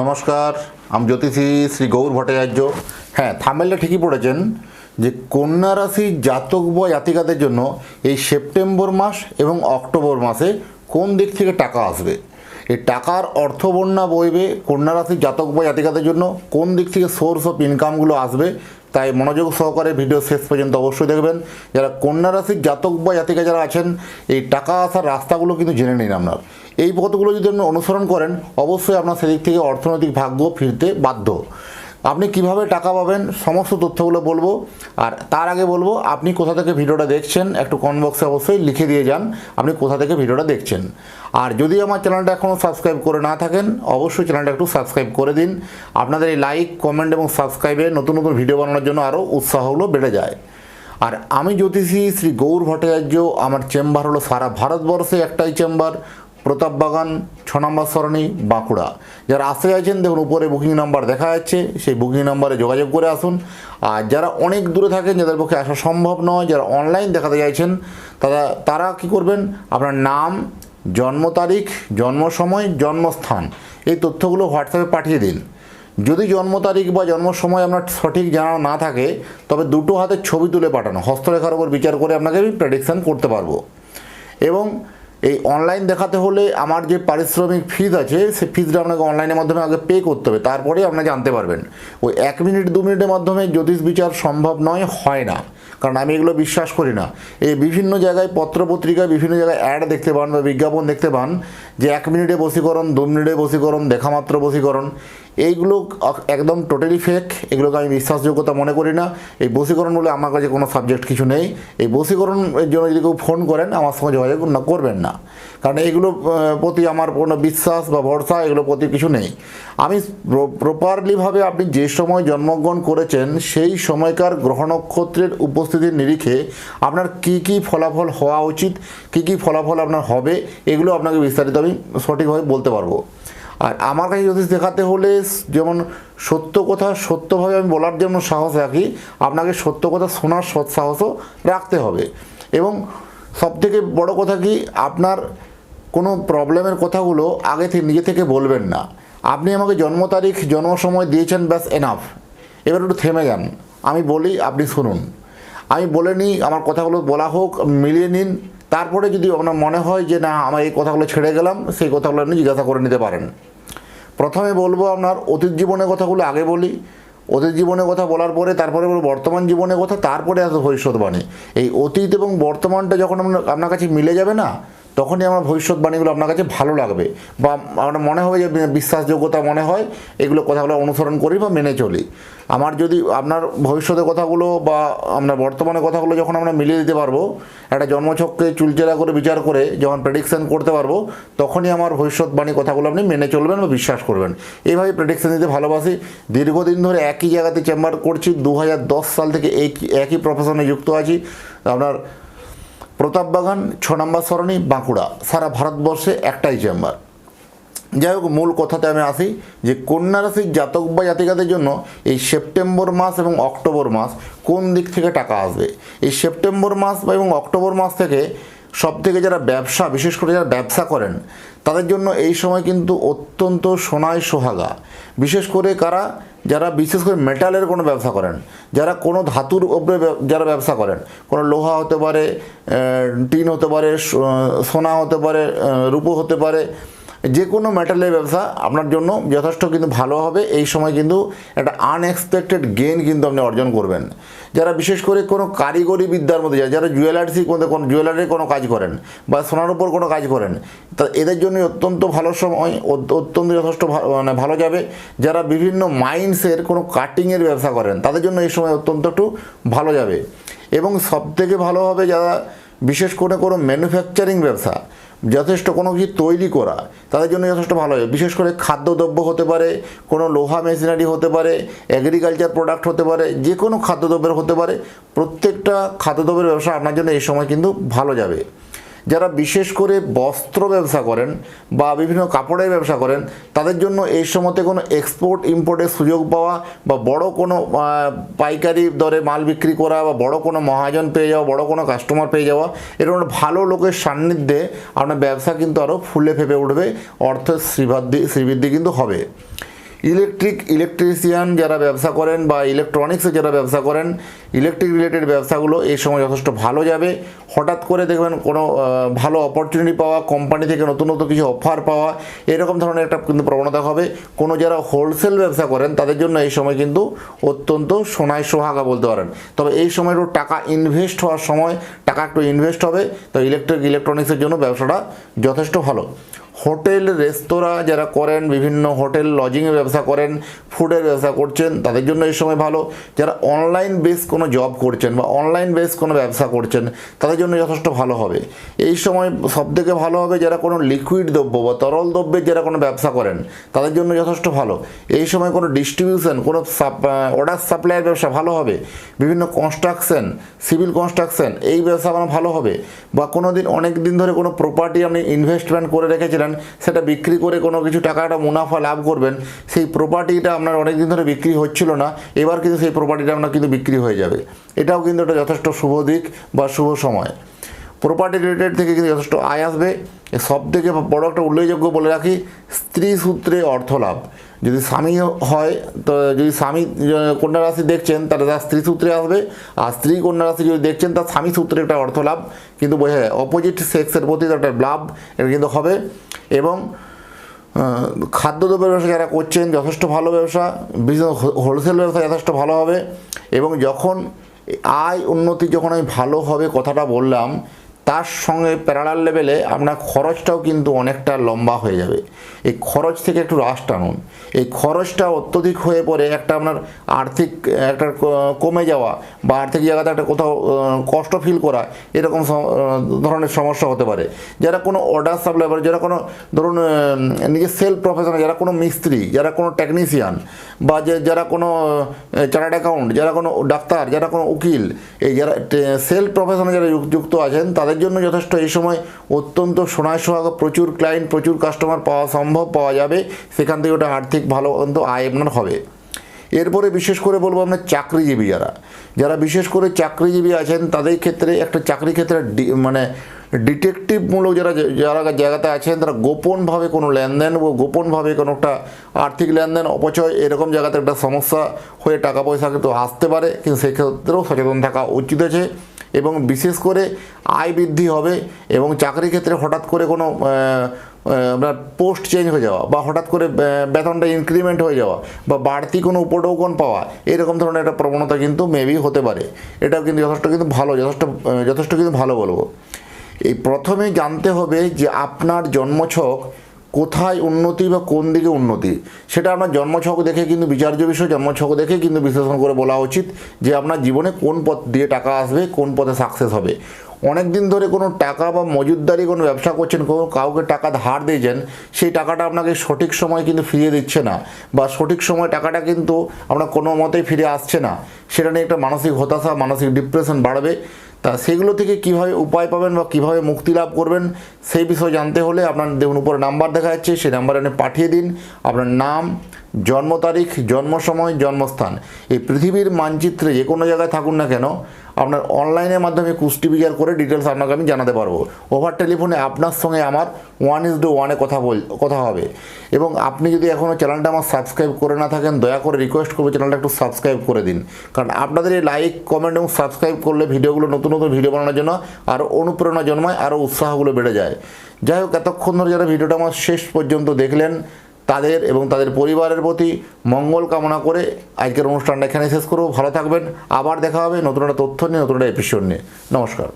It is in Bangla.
নমস্কার, আমি জ্যোতিষী শ্রী গৌর ভট্টাচার্য। হ্যাঁ থামেলটা ঠিকই পড়েছেন যে কন্যা রাশি জাতক বা জাতিকাদের জন্য এই সেপ্টেম্বর মাস এবং অক্টোবর মাসে কোন দিক থেকে টাকা আসবে? এই টাকার অর্থবন্যা বইবে কন্যা রাশির জাতক বা জাতিকাদের জন্য। কোন দিক থেকে সোর্স অফ ইনকামগুলো আসবে? তাই মনোযোগ সহকারে ভিডিও শেষ পর্যন্ত অবশ্যই দেখবেন। যারা কন্যা রাশির জাতক বা জাতিকা যারা আছেন, এই টাকা আসার রাস্তাগুলো কিন্তু জেনে নিন আপনার। এই পথগুলো যদি আপনি অনুসরণ করেন, অবশ্যই আপনার সেদিক থেকে অর্থনৈতিক ভাগ্য ফিরতে বাধ্য। আপনি কীভাবে টাকা পাবেন, সমস্ত তথ্যগুলো বলব। আর তার আগে বলব, আপনি কোথা থেকে ভিডিওটা দেখছেন, একটু কমেন্ট বক্সে অবশ্যই লিখে দিয়ে যান, আপনি কোথা থেকে ভিডিওটা দেখছেন। আর যদি আমার চ্যানেলটা এখনও সাবস্ক্রাইব করে না থাকেন, অবশ্যই চ্যানেলটা একটু সাবস্ক্রাইব করে দিন। আপনাদের এই লাইক কমেন্ট এবং সাবস্ক্রাইবে নতুন নতুন ভিডিও বানানোর জন্য আরও উৎসাহগুলো বেড়ে যায়। আর আমি জ্যোতিষী শ্রী গৌর ভট্টাচার্য, আমার চেম্বার হলো সারা ভারতবর্ষে একটাই চেম্বার প্রতাপ বাগান, ছ নম্বর সরণি, বাঁকুড়া। যারা আসতে চাইছেন, দেখুন, উপরে বুকিং নাম্বার দেখা যাচ্ছে, সেই বুকিং নাম্বারে যোগাযোগ করে আসুন। আর যারা অনেক দূরে থাকেন, যাদের পক্ষে আসা সম্ভব নয়, যারা অনলাইন দেখাতে চাইছেন, তারা তারা কী করবেন? আপনার নাম, জন্ম তারিখ, জন্ম সময়, জন্মস্থান, এই তথ্যগুলো হোয়াটসঅ্যাপে পাঠিয়ে দিন। যদি জন্ম তারিখ বা জন্ম সময় আপনার সঠিক জানা না থাকে, তবে দুটো হাতের ছবি তুলে পাঠানো, হস্তরেখার উপর বিচার করে আপনাকে আমি প্রেডিকশান করতে পারব। এবং এই অনলাইন দেখাতে হলে আমার যে পারিশ্রমিক ফিজ আছে, সেই ফিজটা আপনাকে অনলাইনের মাধ্যমে আগে পে করতে হবে, তারপরে আপনি জানতে পারবেন। ওই এক মিনিট দু মিনিটের মাধ্যমে জ্যোতিষ বিচার সম্ভব নয়, হয় না। কারণ আমি এগুলো বিশ্বাস করি না। এই বিভিন্ন জায়গায় পত্রপত্রিকায় বিভিন্ন জায়গায় অ্যাড দেখতে পান বা বিজ্ঞাপন দেখতে পান যে এক মিনিটে বসীকরণ দু মিনিটে বসীকরণ দেখামাত্র বসীকরণ এইগুলো একদম টোটালি ফেক এগুলোকে আমি বিশ্বাসযোগ্যতা মনে করি না। এই বসীকরণ বলে আমার কাছে কোনো সাবজেক্ট কিছু নেই। এই বসীকরণের জন্য যদি কেউ ফোন করেন, আমার সঙ্গে যোগাযোগ না করবেন না। কারণ এগুলো প্রতি আমার কোনো বিশ্বাস বা ভরসা, এগুলো প্রতি কিছু নেই। আমি প্রপারলিভাবে আপনি যে সময় জন্মগ্রহণ করেছেন, সেই সময়কার গ্রহ নক্ষত্রের উপস্থিতির নিরিখে আপনার কি কি ফলাফল হওয়া উচিত, কি কি ফলাফল আপনার হবে, এগুলো আপনাকে বিস্তারিত আমি সঠিকভাবে বলতে পারব। আর আমার কাছে জ্যোতিষ দেখাতে হলে যেমন সত্য কথা সত্যভাবে আমি বলার জন্য সাহস রাখি, আপনাকে সত্য কথা শোনার সৎ সাহসও রাখতে হবে। এবং সবথেকে বড় কথা কি, আপনার কোনো প্রবলেমের কথাগুলো আগে থেকে নিজে থেকে বলবেন না। আপনি আমাকে জন্ম তারিখ, জন্ম সময় দিয়েছেন, ব্যাস এনাফ এবার একটু থেমে যান। আমি বলি, আপনি শুনুন। আমি বলে নিই, আমার কথাগুলো বলা হোক, মিলিয়ে নিন। তারপরে যদি আপনার মনে হয় যে না, আমার এই কথাগুলো ছেড়ে গেলাম, সেই কথাগুলো আপনি জিজ্ঞাসা করে নিতে পারেন। প্রথমে বলব আপনার অতীত জীবনের কথাগুলো আগে বলি। অতীত জীবনের কথা বলার পরে তারপরে বলব বর্তমান জীবনের কথা, তারপরে আসবে ভবিষ্যৎবাণী। এই অতীত এবং বর্তমানটা যখন আপনার- আপনার কাছে মিলে যাবে না তখনই আমার ভবিষ্যৎবাণীগুলো আপনার কাছে ভালো লাগবে বা আপনার মনে হবে যে বিশ্বাসযোগ্যতা মনে হয়, এগুলো কথাগুলো অনুসরণ করি বা মেনে চলি। আমার যদি আপনার ভবিষ্যতের কথাগুলো বা আপনার বর্তমানে কথাগুলো যখন আমরা মিলিয়ে দিতে পারব, একটা জন্মছককে চুলচেরা করে বিচার করে যখন প্রেডিকশন করতে পারব, তখনই আমার ভবিষ্যৎবাণী কথাগুলো আপনি মেনে চলবেন বা বিশ্বাস করবেন। এইভাবে প্রেডিকশন দিতে ভালোবাসি। দীর্ঘদিন ধরে একই জায়গাতে চেম্বার করছি দু হাজার দশ সাল থেকে এই একই প্রফেশনে যুক্ত আছি। আপনার প্রতাপ বাগান, ছ নম্বর সরণি, বাঁকুড়া। সারা ভারতবর্ষে একটাই চেম্বার যাই হোক, মূল কথাতে আমি আসি যে, কন্যা রাশির জাতক বা জাতিকাদের জন্য এই সেপ্টেম্বর মাস এবং অক্টোবর মাস কোন দিক থেকে টাকা আসবে? এই সেপ্টেম্বর মাস বা এবং অক্টোবর মাস থেকে সব থেকে যারা ব্যবসা, বিশেষ করে যারা ব্যবসা করেন, তাদের জন্য এই সময় কিন্তু অত্যন্ত সোনায় সোহাগা। বিশেষ করে কারা? যারা বিশেষ করে মেটালের কোনো ব্যবসা করেন, যারা কোনো ধাতুর ওপরে যারা ব্যবসা করেন, কোনো লোহা হতে পারে টিন হতে পারে সোনা হতে পারে রূপো হতে পারে যে কোনো মেটালের ব্যবসা আপনার জন্য যথেষ্ট কিন্তু ভালো হবে। এই সময় কিন্তু একটা আনএক্সপেক্টেড গেইন কিন্তু আপনি অর্জন করবেন। যারা বিশেষ করে কোনো কারিগরি বিদ্যার মধ্যে যায় যারা জুয়েলার্সি কোনো কোনো জুয়েলারির কোনো কাজ করেন বা সোনার উপর কোনো কাজ করেন, তা এদের জন্য অত্যন্ত ভালো সময় অত্যন্ত যথেষ্ট মানে ভালো যাবে। যারা বিভিন্ন মাইন্সের কোনো কাটিংয়ের ব্যবসা করেন, তাদের জন্য এই সময় অত্যন্ত একটু ভালো যাবে। এবং সবথেকে ভালো হবে যারা বিশেষ করে কোনো ম্যানুফ্যাকচারিং ব্যবসা যথেষ্ট কোনো কিছু তৈরি করা, তাদের জন্য যথেষ্ট ভালো হবে বিশেষ করে খাদ্যদ্রব্য হতে পারে, কোনো লোহা মেশিনারি হতে পারে অ্যাগ্রিকালচার প্রোডাক্ট হতে পারে, যে কোনো খাদ্যদ্রব্যের হতে পারে, প্রত্যেকটা খাদ্যদ্রব্যের ব্যবসা আপনার জন্য এই সময় কিন্তু ভালো যাবে। যারা বিশেষ করে বস্ত্র ব্যবসা করেন বা বিভিন্ন কাপড়ের ব্যবসা করেন, তাদের জন্য এই সময়তে কোনো এক্সপোর্ট ইম্পোর্টের সুযোগ পাওয়া বা বড় কোনো পাইকারি দরে মাল বিক্রি করা বা বড় কোনো মহাজন পেয়ে যাওয়া, বড় কোনো কাস্টমার পেয়ে যাওয়া এরকম ভালো লোকের সান্নিধ্যে আপনার ব্যবসা কিন্তু আরও ফুলে ফেপে উঠবে, অর্থের শ্রীবৃদ্ধি শ্রীবৃদ্ধি কিন্তু হবে। ইলেকট্রিক ইলেকট্রিশিয়ান যারা ব্যবসা করেন বা ইলেকট্রনিক্সে যারা ব্যবসা করেন, ইলেকট্রিক রিলেটেড ব্যবসাগুলো এই সময় যথেষ্ট ভালো যাবে। হঠাৎ করে দেখবেন কোনো ভালো অপরচুনিটি পাওয়া কোম্পানি থেকে নতুন নতুন কিছু অফার পাওয়া, এরকম ধরনের একটা কিন্তু প্রবণতা হবে। কোনো যারা হোলসেল ব্যবসা করেন, তাদের জন্য এই সময় কিন্তু অত্যন্ত সোনায় সোহাগা বলতে পারেন। তবে এই সময় একটু টাকা ইনভেস্ট হওয়ার সময়, টাকা একটু ইনভেস্ট হবে, তো ইলেকট্রিক ইলেকট্রনিক্সের জন্য ব্যবসাটা যথেষ্ট ভালো। হোটেল, রেস্তোরাঁ যারা করেন, বিভিন্ন হোটেল, লজিংয়ের ব্যবসা করেন, ফুডের ব্যবসা করছেন, তাদের জন্য এই সময় ভালো। যারা অনলাইন বেস কোনো জব করছেন বা অনলাইন বেস কোনো ব্যবসা করছেন, তাদের জন্য যথেষ্ট ভালো হবে। এই সময় সবথেকে ভালো হবে যারা কোনো লিকুইড দ্রব্য বা তরল দ্রব্যের যারা কোনো ব্যবসা করেন, তাদের জন্য যথেষ্ট ভালো। এই সময় কোনো ডিস্ট্রিবিউশন কোনো অর্ডার সাপ্লাইয়ের ব্যবসা ভালো হবে। বিভিন্ন কনস্ট্রাকশন সিভিল কনস্ট্রাকশন এই ব্যবসা আমার ভালো হবে। বা কোনো দিন অনেক দিন ধরে কোনো প্রপার্টি আপনি ইনভেস্টমেন্ট করে রেখেছিলেন সেটা বিক্রি করে কোনো কিছু টাকাটা মুনাফা লাভ করবেন, সেই প্রপার্টিটা আপনার অনেক দিন ধরে বিক্রি হচ্ছিল না, এবার কিন্তু সেই প্রপার্টিটা আপনার কিন্তু বিক্রি হয়ে যাবে। এটাও কিন্তু একটা যথেষ্ট শুভ দিক বা শুভ সময়। প্রপার্টি রিলেটেড থেকে কিন্তু যথেষ্ট আয় আসবে। সব থেকে বড় একটা উল্লেখযোগ্য বলে রাখি স্ত্রী সূত্রে অর্থ লাভ যদি স্বামী হয়, তো যদি স্বামী কন্যা রাশি দেখছেন, তাহলে তার স্ত্রী সূত্রে আসবে। আর স্ত্রী, কন্যা রাশি যদি দেখছেন, তার স্বামী সূত্রে একটা অর্থ লাভ। কিন্তু বোঝা যায় অপোজিট সেক্সের প্রতি একটা লাভ, এটা কিন্তু হবে। এবং খাদ্যদ্রব্যের ব্যবসা যারা করছেন, যথেষ্ট ভালো ব্যবসা বিশেষ হোলসেল ব্যবসা যথেষ্ট ভালো হবে। এবং যখন আয় উন্নতি যখন আমি ভালো হবে কথাটা বললাম তার সঙ্গে প্যারালাল লেভেলে আপনার খরচটাও কিন্তু অনেকটা লম্বা হয়ে যাবে। এই খরচ থেকে একটু রাশ টানুন এই খরচটা অত্যধিক হয়ে পড়ে একটা আপনার আর্থিক, একটা কমে যাওয়া বা আর্থিক জায়গাতে একটা কোথাও কষ্ট ফিল করা এরকম ধরনের সমস্যা হতে পারে। যারা কোনো অর্ডার সাপ্লাই করে যারা কোনো, ধরুন নিজের সেলফ প্রফেশনাল যারা কোনো মিস্ত্রি, যারা কোনো টেকনিশিয়ান বা যে, যারা কোনো চার্টার্ড অ্যাকাউন্ট যারা কোনো ডাক্তার, যারা কোনো উকিল, এই যারা সেলফ প্রফেশনে যারা যুক্ত আছেন, তাদের জন্য যথেষ্ট। এই সময় অত্যন্ত সোনায় সোহাগ, প্রচুর ক্লায়েন্ট প্রচুর কাস্টমার পাওয়া সম্ভব, পাওয়া যাবে। সেখান থেকে ওটা আর্থিক ভালো কিন্তু আয় আপনার হবে। এরপরে বিশেষ করে বলব আপনার চাকরিজীবী যারা। যারা বিশেষ করে চাকরিজীবী আছেন, তাদের ক্ষেত্রে একটা চাকরি ক্ষেত্রে মানে ডিটেকটিভমূলক যারা যারা জায়গাতে আছেন, তারা গোপনভাবে কোনো লেনদেন ও গোপনভাবে কোনো একটা আর্থিক লেনদেন, অপচয় এরকম জায়গাতে একটা সমস্যা হয়ে টাকা পয়সা কিন্তু আসতে পারে। কিন্তু সেক্ষেত্রেও সচেতন থাকা উচিত আছে এবং বিশেষ করে আয় বৃদ্ধি হবে এবং চাকরির ক্ষেত্রে হঠাৎ করে কোনো আপনার পোস্ট চেঞ্জ হয়ে যাওয়া বা হঠাৎ করে বেতনটা ইনক্রিমেন্ট হয়ে যাওয়া বা বাড়তি কোনো উপটোকন পাওয়া, এরকম ধরনের একটা প্রবণতা কিন্তু মেবি হতে পারে। এটাও কিন্তু যথেষ্ট কিন্তু ভালো, যথেষ্ট যথেষ্ট কিন্তু ভালো বলব। এই প্রথমে জানতে হবে যে আপনার জন্মছক কোথায় উন্নতি বা কোন দিকে উন্নতি, সেটা আপনার জন্মছক দেখে কিন্তু বিচার্য বিষয়, জন্মছক দেখে কিন্তু বিশ্লেষণ করে বলা উচিত যে আপনার জীবনে কোন পথ দিয়ে টাকা আসবে, কোন পথে সাকসেস হবে। অনেক দিন ধরে কোনো টাকা বা মজুদদারি কোনো ব্যবসা করছেন, কোনো কাউকে টাকা ধার দিয়েছেন, সেই টাকাটা আপনাকে সঠিক সময় কিন্তু ফিরিয়ে দিচ্ছে না বা সঠিক সময় টাকাটা কিন্তু আপনার কোনো মতেই ফিরে আসছে না। সেটা নিয়ে একটা মানসিক হতাশা, মানসিক ডিপ্রেশন বাড়বে। তা সেগুলো থেকে কীভাবে উপায় পাবেন বা কীভাবে মুক্তি লাভ করবেন সেই বিষয়ে জানতে হলে আপনার দেখুন উপরে নাম্বার দেখা যাচ্ছে সেই নাম্বারে আপনি পাঠিয়ে দিন। আপনার নাম জন্ম তারিখ জন্ম সময় জন্মস্থান। এই পৃথিবীর মানচিত্রে যে কোনো জায়গায় থাকুন না কেন আপনার অনলাইনের মাধ্যমে কুষ্টি বিচার করে ডিটেলস আপনাকে আমি জানাতে পারব। ওভার টেলিফোনে আপনার সঙ্গে আমার ওয়ান ইজ টু ওয়ানে কথা বল কথা হবে। এবং আপনি যদি এখনও চ্যানেলটা আমার সাবস্ক্রাইব করে না থাকেন দয়া করে রিকোয়েস্ট করব চ্যানেলটা একটু সাবস্ক্রাইব করে দিন। কারণ আপনাদের এই লাইক কমেন্ট এবং সাবস্ক্রাইব করলে ভিডিওগুলো নতুন নতুন ভিডিও বানানোর জন্য আরও অনুপ্রেরণা জন্মায় আরও উৎসাহগুলো বেড়ে যায়। যাই হোক, এতক্ষণ ধরে যারা ভিডিওটা আমার শেষ পর্যন্ত দেখলেন, তাদের এবং তাদের পরিবারের প্রতি মঙ্গল কামনা করে আজকের অনুষ্ঠানটা এখানে শেষ করব। ভালো থাকবেন। আবার দেখা হবে নতুন একটা তথ্য নিয়ে, নতুন একটা এপিসোড নিয়ে। নমস্কার।